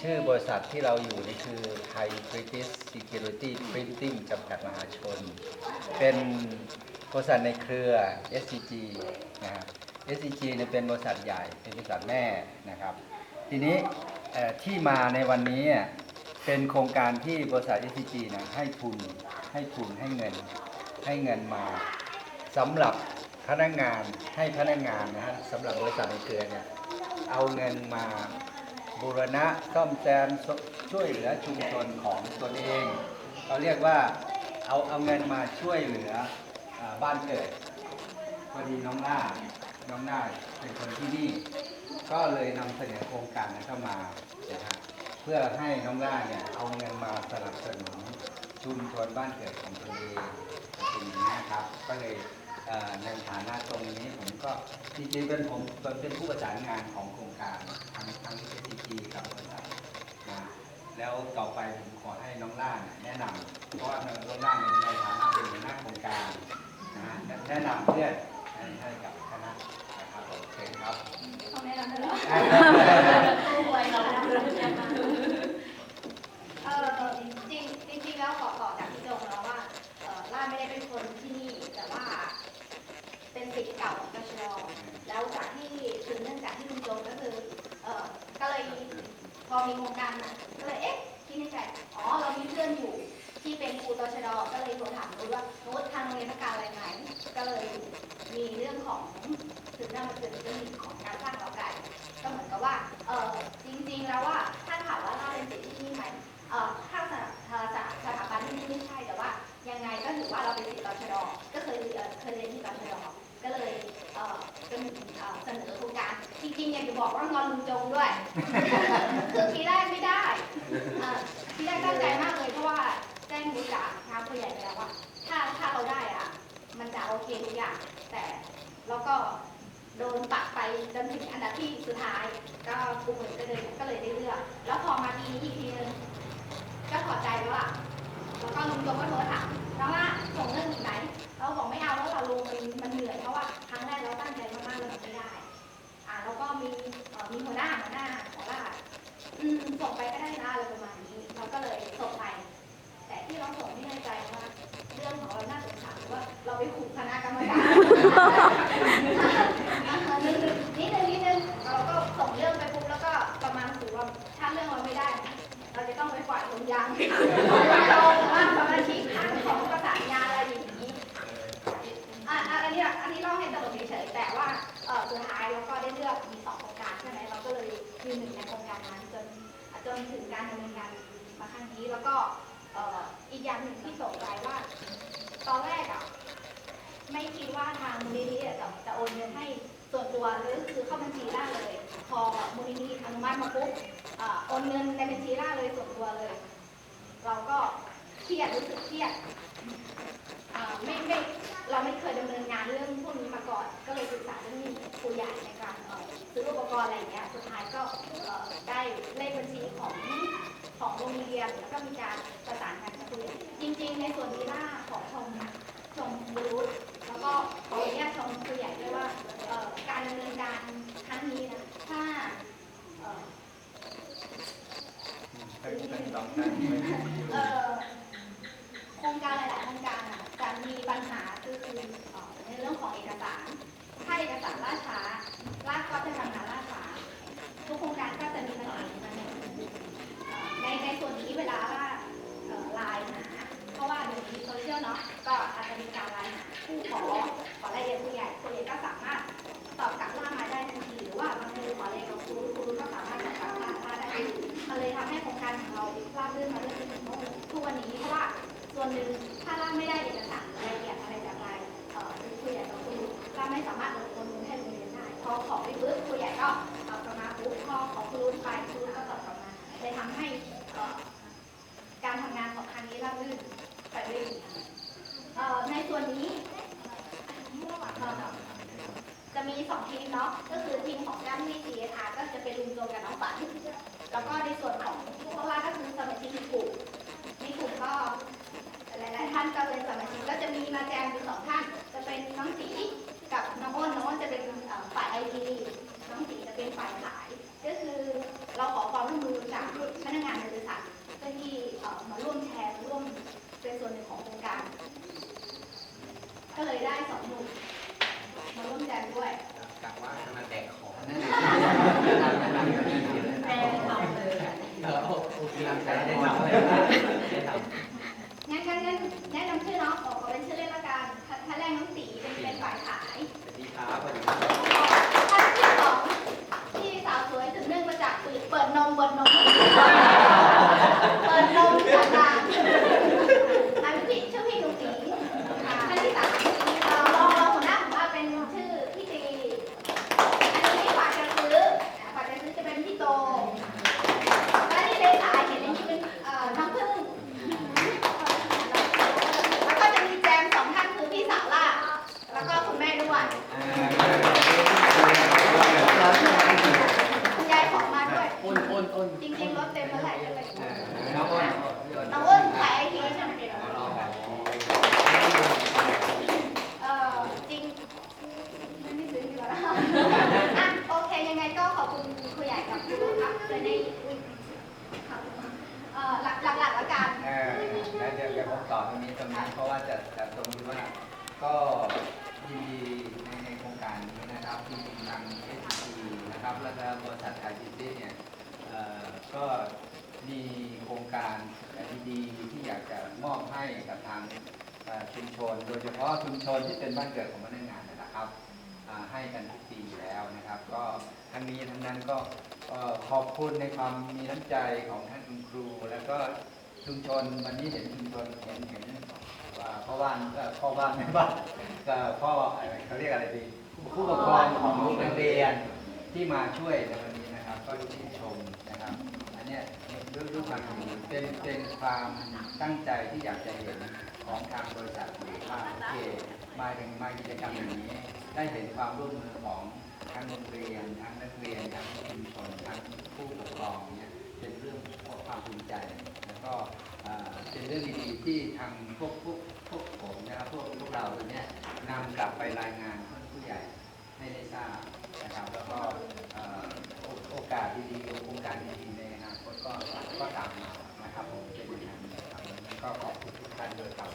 ชื่อบริษัทที่เราอยู่นี่คือ Thai British Security Printing จำกัดมหาชน เป็นบริษัทในเครือ SCG นะครับ SCG เนี่ยเป็นบริษัทใหญ่ เป็นบริษัทแม่นะครับ ทีนี้ที่มาในวันนี้เป็นโครงการที่บริษัท SCG นะให้ทุนให้ทุนให้เงินให้เงินมาสำหรับพนักงานให้พนักงานนะฮะสำหรับบริษัทในเครือเนี่ยเอาเงินมา บูรณะซ่อมแซมช่วยเหลือชุมชนของตนเองเขาเรียกว่าเอาเอาเงินมาช่วยเหลืออบ้านเกิดพอดีน้องหน้าน้องหน้าเป็นคนที่นี่ ก็เลยนำเสนอโครงการนั้นเข้ามานะฮะเพื่อให้น้องหน้าเนี่ยเอาเงินมาสนับสนุนชุมชนบ้านเกิดของตนเองเป็นอย่างนี้นะครับ ก็เลยในฐานะตรงนี้ผมก็จริงๆเป็นผมเป็นผู้ประสานงานของโครงการทั้งทั้งเอทีกับบริษัทนะแล้วต่อไปผมขอให้น้องล่าเนี่ยแนะนำเพราะว่าน้องล่าเนี่ยในฐานะเป็นหัวหน้าโครงการ นะฮะแนะนำเพื่อนให้ให้กับคณะนะครับผมเชิญครับ ต้องแนะนำด้วยเหรอรวยเราเออจริงจริงจริงๆแล้วขอต่อจากพี่โจงแล้วว่าเออล่าไม่ได้เป็นคนที่นี่ แต่ว่า เป็นศิษย์เก่าของกชรแล้วจากที่ถึงเนื่องจากที่ลุงโจงก็คือเออก็เลย พอมีโครงการ เสนอโครงการจริงๆอยากจะบอกว่างอนลุงจงด้วย คือทีแรกไม่ได้เอ่อทีแรกตั้งใจมากเลยเพราะว่าแจ้งรู้จักทางผู้ใหญ่ไปแล้วว่า ถ้าถ้าเราได้อะมันจะโอเคทุกอย่าง แต่เราก็โดนปักไปจนถึงอันดับที่สุดท้าย ก็กลุ่มอื่นก็เลยก็เลยได้เลือก แล้วพอมาทีนี้อีกทีนึงก็ถอใจแล้วอะแล้วก็ลุงโจก็โทรถามน้องว่าส่งเรื่องอีกไหมเราบอกไม่เอาแล้วค่ะลุงมันมันเหนื่อยเพราะว่า นนี้เล่าให้ตลกเฉยๆแต่ว่าเออสุดท้ายเราก็ได้เลือกมีสองโครงการใช่ไหมเราก็เลยยืนหนึ่งในโครงการนั้นจนจนถึงการดำเนินการมาครั้งนี้แล้วก็เอ,อ,อีกอย่างหนึ่งที่ตกใจว่า ตอนแรกอะไม่คิดว่าทางมูลนิธิจะจะโอนเงินให้ส่วนตัวหรือคือเข้าบัญชีได้เลย พอมูลนิธิอนุมัติมาปุ๊บโอนเงินในบัญชีได้เลยส่วนตัวเลย เราก็เครียดรู้สึกเครียดไม่ไม่เราไม่ อะไรเงี้ย สุดท้ายก็ได้เลขบัญชีของของโรงเรียนแล้วก็มีการประสานงาน ไม่ได้เอกสารรายละเอียดอะไรจากรายเอ่อผู้ใหญ่กับครูล่าไม่สามารถโอนเงินให้โรงเรียนได้พอขอไปปุ๊บผู้ใหญ่ก็ตอบกลับมาปุ๊บพอขอครูไปครูก็ตอบกลับมาเลยทำให้การทำงานของครั้งนี้ราบรื่นไปด้วยดีเอ่อในส่วนนี้จะมีสองทีมเนาะก็คือทีมของด้านที่ CSR ก็จะเป็นลุงโจกับน้องฝันแล้วก็ในส่วนของพวกเราก็คือสมาชิกในกลุ่มในกลุ่มก็หลายๆท่านก็เป็นสมาชิกก็จะมีมาแจมอยู่สองท่าน จะเป็นน้องสีกับน้องอ้นน้องอ้นจะเป็นเอ่อฝ่ายไอทีน้องสีจะเป็นฝ่ายขาย ก็คือเราขอความร่วมมือจาก เมื่อไหร่จะไป เออน้องอ้น น้องอ้นขายไอทีใช่ไหมเออจริงไม่ไม่ซื้อดีกว่าอะโอเคยังไงก็ขอบคุณครูใหญ่กับครูครับเลยได้อุ๊ยครับเอ่อหลักหลักหลักละกัน เออแล้วเดี๋ยวเดี๋ยวผมต่ นี้ตรงนี้เพราะว่าจะจะตรงที่ว่าก็ยินดีในในโครงการนี้นะครับที่ทางเอสซีนะครับแล้วก็บริษัทไทยซิตี้เนี่ยเอ่อก็มีโครงการดีๆที่อยากจะมอบให้กับทางชุมชน โดยเฉพาะชุมชนที่เป็นบ้านเกิดของพนักงานนะครับให้กันทุกปีอยู่แล้วนะครับ ก็ทั้งนี้ทั้งนั้นก็ขอบคุณในความมีน้ำใจของท่านคุณครู แล้วก็ ชุมชนวันนี้เห็นชุมชนเห็นเห็นว่าพ่อบ้านเอ่อพ่อบ้านแม่บ้านก็พ่ออะไรเขาเรียกอะไรดีผู้ปกครองของโรงเรียนที่มาช่วยในวันนี้นะครับ ก็ชื่นชมนะครับ อันนี้ยด้วยด้วยความดีเป็นเป็นความตั้งใจที่อยากจะเห็นของทางบริษัทหรือว่าโอเคมาถึงมากิจกรรมอย่างนี้ ได้เห็นความร่วมมือของทั้งโรงเรียนทั้งนักเรียนทั้งชุมชนทั้งผู้ปกครองเนี่ยเป็นเรื่องของความภูมิใจ แล้วก็เอ่อ เรื่องดีๆที่ทางพวกพวกพวกผมนะครับพวกพวกเราตัวเนี้ยนำกลับไปรายงานท่านผู้ใหญ่ให้ได้ทราบนะครับ แล้วก็โอกาสดีๆโครงการดีๆในอนาคตก็ก็ตามมานะครับผมเป็นอย่างนั้นนะครับก็ขอบคุณทุกท่านด้วยครับ